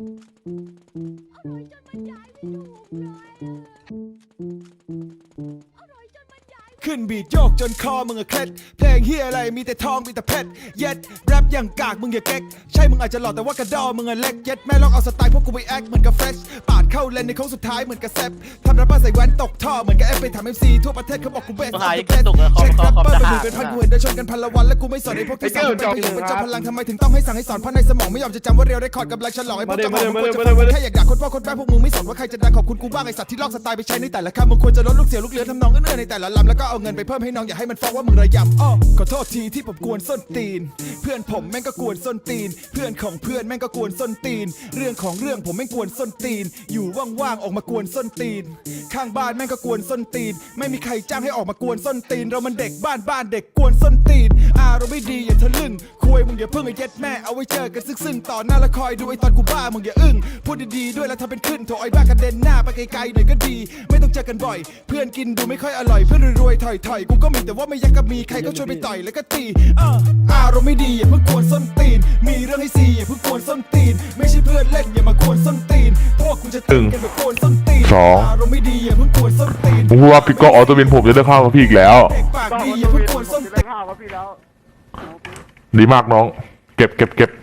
ขึ้นบีดโยกจนคอมึงอะเคล็ดเพลงเฮียอะไรมีแต่ทองมีแต่เพชรเย็ดแรปอย่างกากมึงอย่าเก๊กใช่มึงอาจจะหล่อแต่ว่ากระดอมึงอะเล็กเย็ดแม่ลองเอาสไตล์พวกกูไปแอคเหมือนกับเฟรชปา เข้าเลนในโค้งสุดท้ายเหมือนกับแซปทำแรปเปอร์ใส่แว่นตกท่อเหมือนกับเอฟไปทำเอ็มซีทั่วประเทศเขาบอกกูเบสหายกระตุกอะขอเช็คขอแรปขอเปอร์จะเป็นหหามื่นเป็นพันกูเห็นเดินชนกันพันละวันแล้วกูไม่สนไอ้พวกที่สั่งเป็นประโยคเป็นเจ้าพลังทำไมถึงต้องให้สั่งให้สอนเพราะในสมองไม่ยอมจะจำว่าเรียวได้คอร์ดกำลังฉลองไอ้พวกเจ้าของมึงควรจะฟังแค่อยากด่าคนพ่อคนแม่พวกมึงไม่สนว่าใครจะดังขอบคุณกูบ้างไอ้สัตว์ที่ลอกสไตล์ไปใช้ในแต่ละคำมึงควรจะลดลูกเสียลูกเหลือทำนองเอื้อๆในแต่ละลำแล้วก็เอาเงินไปเพิ่มให้น้องอย่าให้มันฟ้องว่ามึงระยำอ้อขอโทษทีที่ผมกวนส้นตีน เพื่อนผมแม่งก็กวนส้นตีน เพื่อนของเพื่อนแม่งก็กวนส้นตีน เรื่องของเรื่องผมแม่งกวนส้นตีนอยู่ว่างๆออกมากวนส้นตีน ข้างบ้านแม่งก็กวนส้นตีน ไม่มีใครจ้างให้ออกมากวนส้นตีน เรามันเด็กบ้านบ้านเด็กกวนส้นตีนอารมณ์ไม่ดีอย่าทะลึ่งคุยมึงอย่าเพิ่งไอ้เย็ดแม่เอาไว้เจอกันซึ่งๆต่อหน้าแล้วคอยดูไอ้ตอนกูบ้ามึงอย่าอึ้งพูดดีๆด้วยแล้วทำเป็นขึ้นโถไอ้บ้ากระเด็นหน้าไปไกลๆหน่อยก็ดี ไม่ต้องเจอกันบ่อย เพื่อนกินดูไม่ค่อยอร่อยเพื่อนรวยๆถอยๆกูก็มีแต่ว่าไม่อยากกับมีใครก็ช่วยไปต่อยแล้วก็ตีเอออารมณ์ไม่ดีอย่าเพิ่งกวนส้นตีน มีเรื่องให้ซีอย่าเพิ่งกวนส้นตีน ใช่เพื่อนเล่นอย่ามากวนส้นตีนพวกกูจะตึงกันแบบกวนส้นตีนสองอารมณ์ไม่ดีอย่าเพิ่งกวนส้นตีนผมพูดว่าพี่ก็ออโต้วินผมจะเลือกข้าวกับพี่อีกแล้ว เด็กปากดีอย่าเพิ่งกวนส้นตีน ข้าวครับพี่แล้ว ดีมากน้อง เก็บเก็บเก็บอ้าว